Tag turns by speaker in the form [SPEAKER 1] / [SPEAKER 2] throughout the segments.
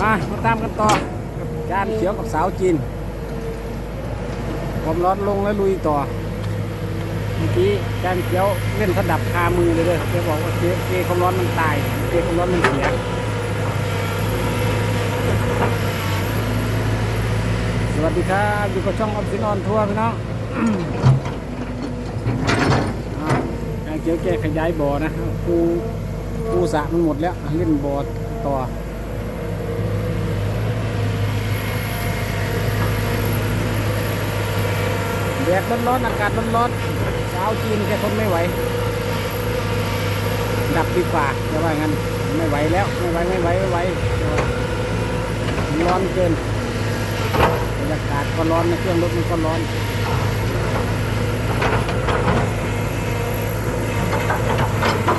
[SPEAKER 1] มามาตามกันต่อกับจานเขียวกับสาวจีนความร้อนลงแล้วลุยต่อเมื่อกี้จานเขียวเล่นสะดับคามือเลยเด้อแกบอกว่าเกเความร้อนมันตายเกความร้อนมันเสียสวัสดีครับอยู่กับช่องออฟซินออนทัวร์พี่น้องอ่าจานเขียวแกขยายบ่อนะปูปูสะมันหมดแล้วเล่นบ่อต่อ แดดร้อนๆอากาศร้อนๆสาวจีนแค่ทนไม่ไหว ดับดีกว่าจะว่างั้นไม่ไหวแล้วไม่ไหวไม่ไหวไม่ไหวร้อนเกินบรรยากาศก็ร้อนในเครื่องรถมันก็ร้อน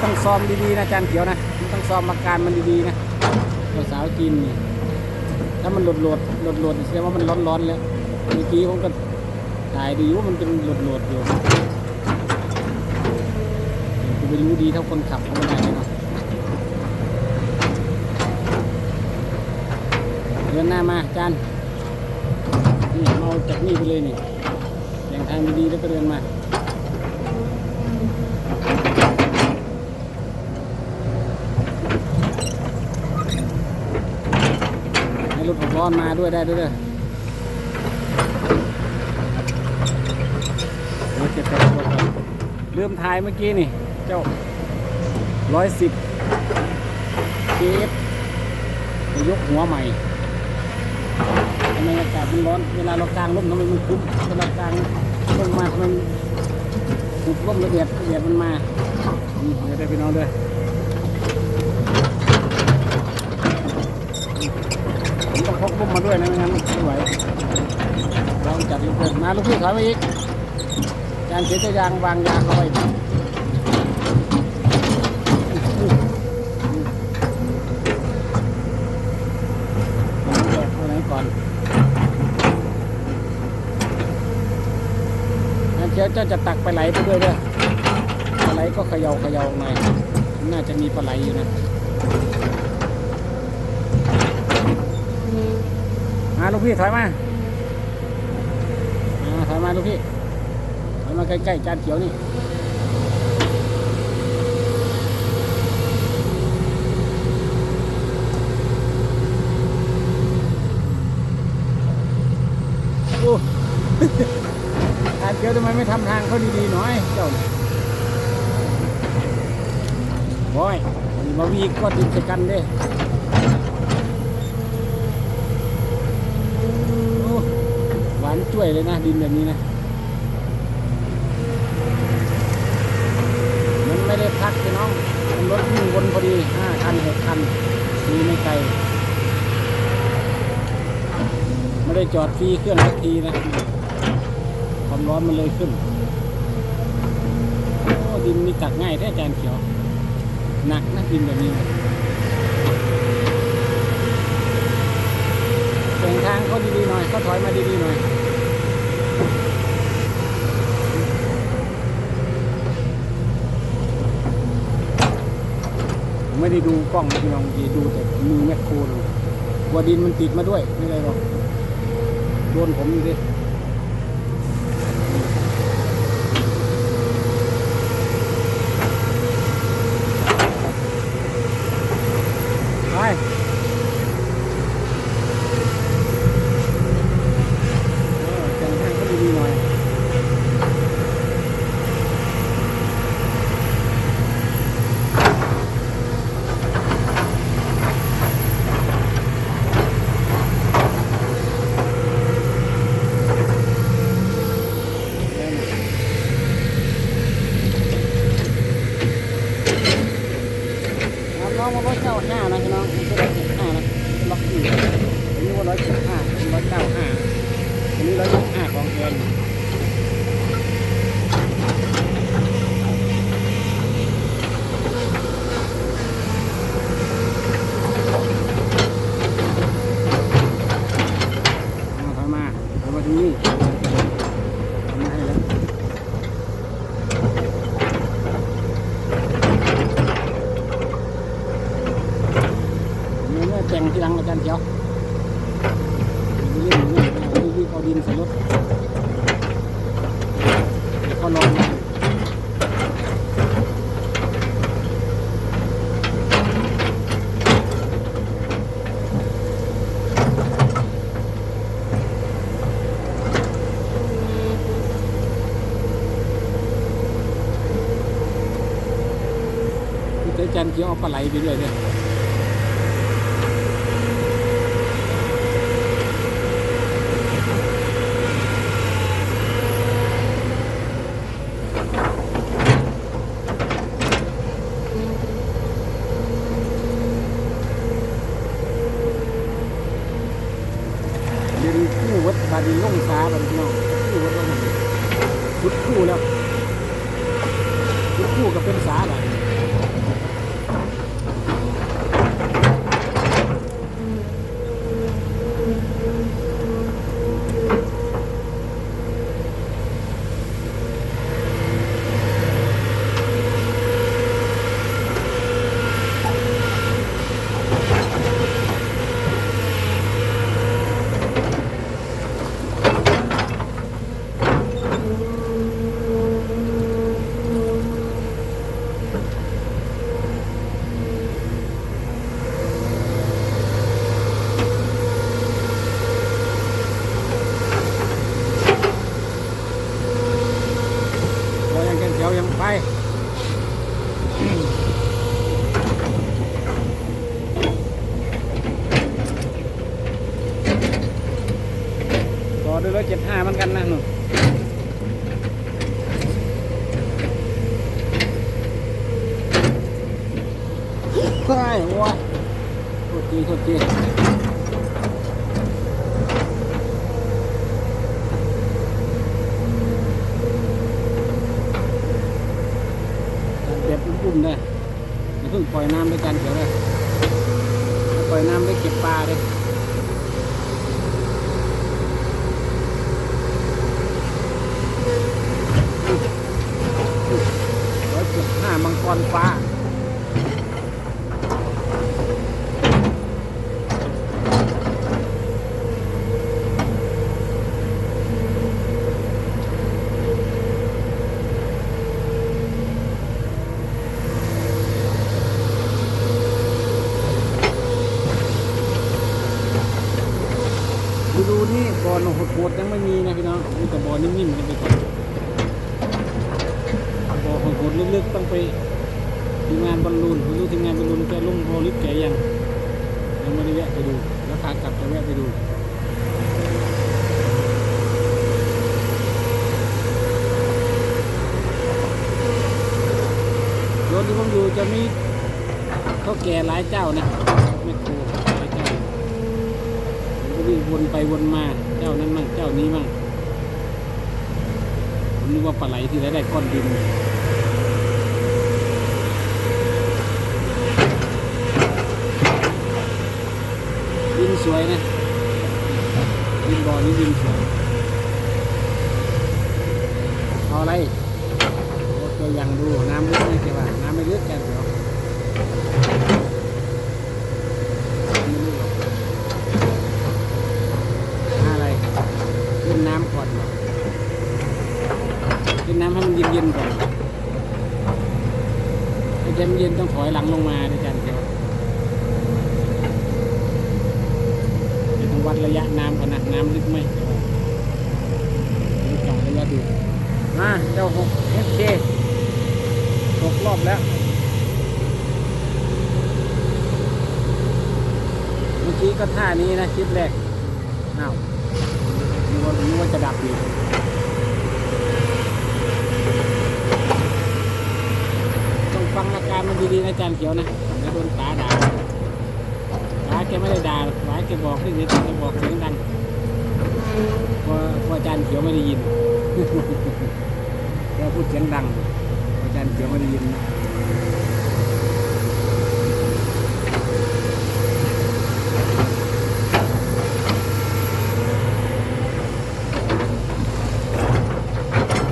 [SPEAKER 1] ต้องซ้อมดีๆนะอาจารย์เขียวนะต้องซ้อมอาการมันดีๆนะตัวสาวจีนนี่ถ้ามันหลดหลดหลดหลดๆแสดงว่ามันร้อนๆแล้วเมื่อกี้ผมก็ ถ่ายดีว่ามันเป็นหลดหลดอยู่กูไม่รู้ดีเท่าคนขับเขาไม่ได้เลยเนาะเดินหน้ามาจานนี่เอาจากนี่ไปเลยนี่อย่างทางดีๆแล้วก็เดินมาให้รถหกล้อมาด้วยได้ด้วยเด้อ เดี๋ยวเก็บกระเป๋าก่อน ลืมถ่ายเมื่อกี้นี่ เจ้าร้อยสิบเกตจะยกหัวใหม่ทำไมอากาศมันร้อน เวลาเรากลางร่มทำไมมันคุ้มเวลากลางร่มมามันถูกร่มระเบียดระเบียดมันมาอืมเดี๋ยวได้พี่น้องด้วยผมต้องพกร่มมาด้วยนะไม่งั้นไม่ไหวลองจัดลูกเกินมาลูกพี่ถอยมาอีก การเสียจะยางวางยางเอาไว้ผมแยกเอาไหนก่อนงานเดี๋ยวเจ้าจะตักปลาไหลไปด้วยด้อปลาไหลก็เขย่าเขย่าหน่อยน่าจะมีปลาไหลอยู่นะมาลูกพี่ถอยมาอ่าถอยมาลูกพี่ เอามาใกล้ๆจานเขียวนี่โอ้จานเขียวทำไมไม่ทำทางเขาดีๆหน่อยเจ้าบอยมาวีก็ดินสกันเด้โอ้หวานจ้วยเลยนะดินแบบนี้นะ มัน ไม่ได้พักพี่น้องรถวิ่งวนพอดีห้าคันหกคันมีไม่ไกลไม่ได้จอดฟรีเครื่องสักทีนะความร้อนมันเลยขึ้นโอ้ดินนี่ตักง่ายแท้จารย์เขียว หนักนะดินแบบนี้นะเส้นทางเขาดีๆหน่อยเขาถอยมาดีๆหน่อย ไม่ได้ดูกล้องพี่น้องดีดูแต่มือแมคโครวัวดินมันติดมาด้วยไม่ไรหรอกโดนผมดิ me. อาจารย์เขียวเอาปลาไหลไปด้วยเนี่ยเดี๋ยวนี้คู่วัดบาดีล่งสาบัดนี้น้องคู่วัดล่งชุดคู่แล้วชุดคู่ก็เป็นสาแหละพอยังแกนเขียวยังไปต่อด้วย ร้อยเจ็ดห้าเหมือนกันนะหนูใช่ว้าโทษทีโทษทีเด็ดปุ่มๆเลยเพิ่งปล่อยน้ำด้วยกันเดี๋ยวเลยถ้ปล่อยน้ำได้เก็บปลาเลยเจ็ดห้ามังก รฟ้า ดูนี่บอลโหดๆยังไม่มีนะพี่น้องมีแต่บอลนิ่มๆกันไปก่อนบอลโหดๆลึกๆต้องไป ทีมงานบอลลูนไม่รู้ทีมงานบอลลูนจะลงบอลลึกแก่ยังยังไม่ได้แวะไปดู แล้วขากลับจะแวะไปดูรถที่ผมอยู่จะมีเขาแก่หลายเจ้านะไม่โคหลายเจ้าผมก็วิ่งวนไปวนมาเจ้านั้นมั่งเจ้านี้มั่งผมนึกว่าปลาไหลที่ไหนได้ก้อนดิน สวยนะดินบ่อนี้ดินสวยเออะไรโอตัวอยางดูน้ำลึกไหมใช่ป่ะน้ำไม่ลึกกันเดี๋ยวน้ำไม่ลึกหรอกอะไรเล่นน้ำก่อนเล่นน้ำให้มันเย็นๆก่อนถ้าเย็นๆต้องถอยหลังลงมาด้วยกันเดี๋ยวเดี๋ยวต้องวัด ระยะน้ำก่อนนะน้ำลึกไหมดูกะระยะดูมาเจ้าหกเอฟเคตกรอบแล้ว เมื่อกี้ก็ท่านี้นะคลิปแรกอ้าวนึกว่านึกว่าจะดับอีกต้องฟังอาการมันดีๆนะจารย์เขียวนะแล้วโดนตาด่า แกไม่ได้ด่าหรอกตาแกบอกที่เดี๋ยแกบอกเสียงดังเพราะเพราะอาจารย์เขียวไม่ได้ยินแกพูดเสียงดังอาจารย์เขียวไม่ได้ยินนะ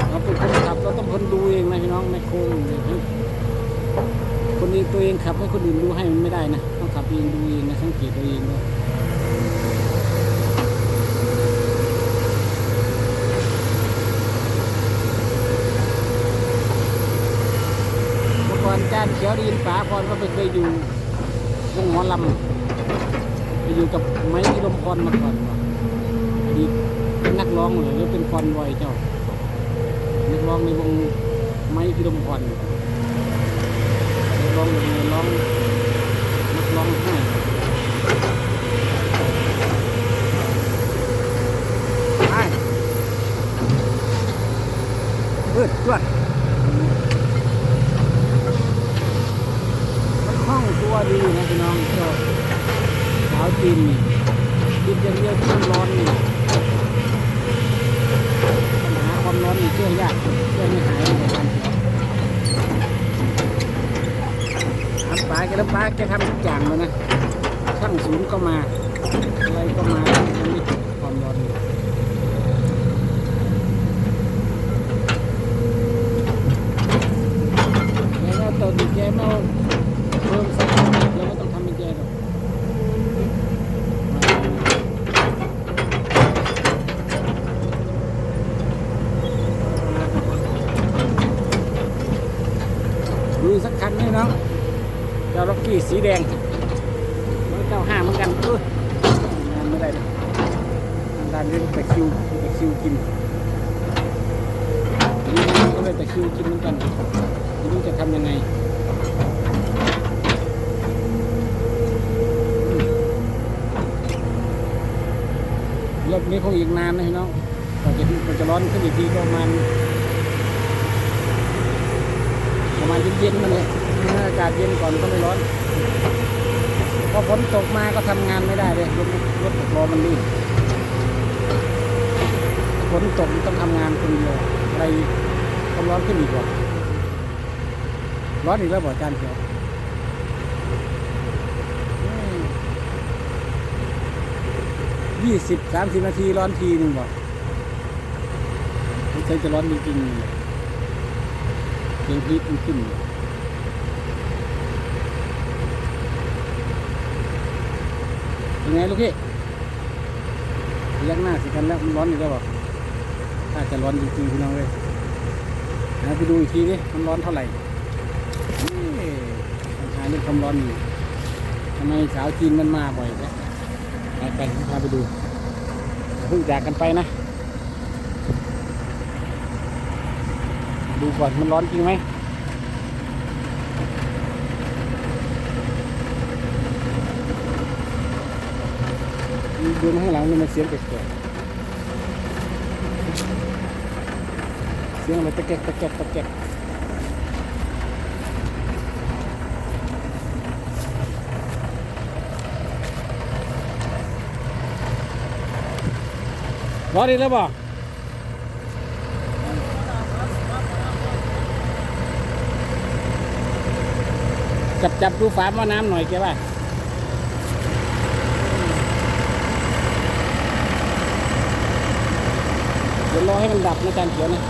[SPEAKER 1] เราเป็นคนขับเราต้องคนดูเองนะพี่น้องไม่โค้งคนเองตัวเองขับให้คนอื่นดูให้มันไม่ได้นะ ขับเองดูเองนะสังเกตตัวเองนะเมื่อก่อนจารเขียวดินป๋าพรก็ไปเคยอยู่วงหมอลำไปอยู่กับไม้นิรมพรมาก่อนอดีเป็นนักร้องหรือเป็นคอนวอยเจ้านักร้องในวงไม้พิรมพรนักร้ององในร้อง ร้องให้ไปเปิดจวดมันคล่องตัวดีนะพี่น้องเจ้าสาวจีนกินอย่งเดียวที่มันร้อนนี่ปัญหาความร้อนนี่เชื่อยากเชื่อไม่หายในการเขียวทำ ปลาแกแล้วปลาแกทำทุกอย่างเลยนะช่างศูนย์ก็มาอะไรก็มามันไม่ติดความร้อนนี่แล้วก็ตัวดีแกไม่เอาเพิ่มสักแล้วไม่ต้องทำเป็นแกหรอกดูสักคันนี่น้องเจ้าล็อกกี้ สีแดงแล้วเจ้าห้าเหมือนกันเอองานไม่ได้เลยทางด้านนี้ต่คิวต่คิวกินนี่ก็เลยต่คิวกินเหมือนกันไม่รู้จะทำยังไงรอบนี้คงอีกนานนะพี่น้องกว่าจะมันจะร้อนขึ้นอีกทีก็ประมาณประมาณเย็นๆมาเลยาอากาศเย็นก่อนก็ไม่ร้อนพอฝนตกมาก็ทำงานไม่ได้เลยรถรถหกล้อมันลื่นฝนตกต้องทำงานคนเดียวอะไรความร้อนขึ้นอีกว่าร้อนอีกแล้วบ่อาจานเขียวยี่สิบสามสิบนาทีร้อนทีหนึ่งบ่ไม่ใช่จะร้อนจริงๆเสียงพีดมันขึ้นเป็น ไงลูกพี่ยักหน้าสิกันแล้วมันร้อนอีกแล้วบ่ถ้าจะร้อนจริงๆพี่น้องเลยนะไปดูอีกทีดิมันร้อนเท่าไหร่นี่ปัญหาเรื่องความร้อนนี่ทำไมสาวจีนมันมาบ่อยแท้ไปไปพาไปดูเพิ่งจากกันไปนะ ดูก่อนมันร้อนจริงไหม ดูข้างหลังนี่มันเสียงแปลกๆเสียงอะไรตะแกกตะแกกตะแกกร้อนอีแล้วบ่จับจับดูฝาหม้อน้ำหน่อยแกว่า ดี๋ยวรอให้มันดับนะจานเขียวนะ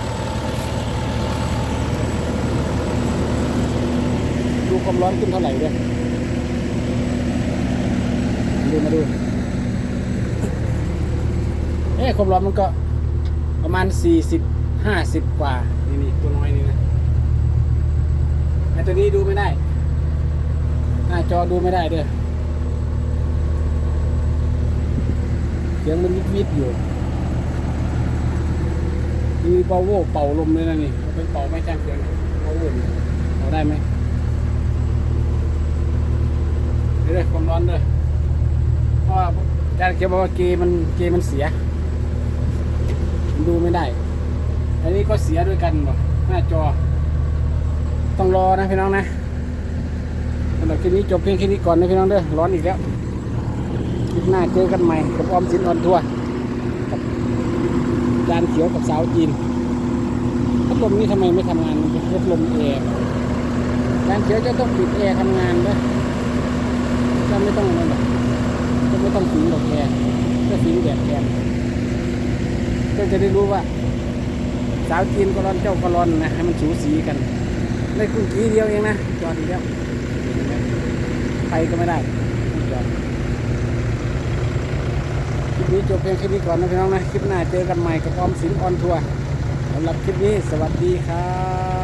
[SPEAKER 1] ดูความร้อนขึ้นเท่าไหร่ด้วยมาดูมาดูเอ๊ะความร้อนมันก็ประมาณสี่สิบห้าสิบกว่า นี่นี่ตัวน้อยนี่นะไอตัวนี้ดูไม่ได้ หน้าจอดูไม่ได้เด้อเสียงมันวิดวิดอยู่ มีเป่าโว่เป่าลมเลยนะนี่เอาเป็นเป่าไม่แจ้งเสียงเป่าโว่นี่เป่าได้ไหมเดี๋ยๆความร้อนเลยเพราะว่าอาจารย์เขียวบอกว่าเกมมันเกมมันเสียมันดูไม่ได้ อันนี้ก็เสียด้วยกันบ่หน้าจอ ต้องรอนะพี่น้องนะสำหรับคลิปนี้จบเพียงแค่นี้ก่อนนะพี่น้องเด้อร้อนอีกแล้วคลิปหน้าเจอกันใหม่กับออมสินออนทัวร์ จานเขียวกับสาวจีนพัดลมนี่ทำไมไม่ทำงานมันเป็นพัดลมแอร์จานเขียวจะต้องปิดแอร์ทำงานนะจะไม่ต้องนั่นหรอกจะไม่ต้องฝืนหรอกแอร์จะฝืนแดดแทนก็จะได้รู้ว่า สาวจีนก็ร้อนเจ้าก็ร้อนนะให้มันสูสีกันได้คุกกี้เดียวเองนะจอดอีกแล้วไปก็ไม่ได้ค ลิปนี้จบเพียงแค่นี้ก่อนนะพี่น้องนะ คลิปหน้าเจอกันใหม่กับออมสินออนทัวร์สำหรับคลิปนี้สวัสดีครับ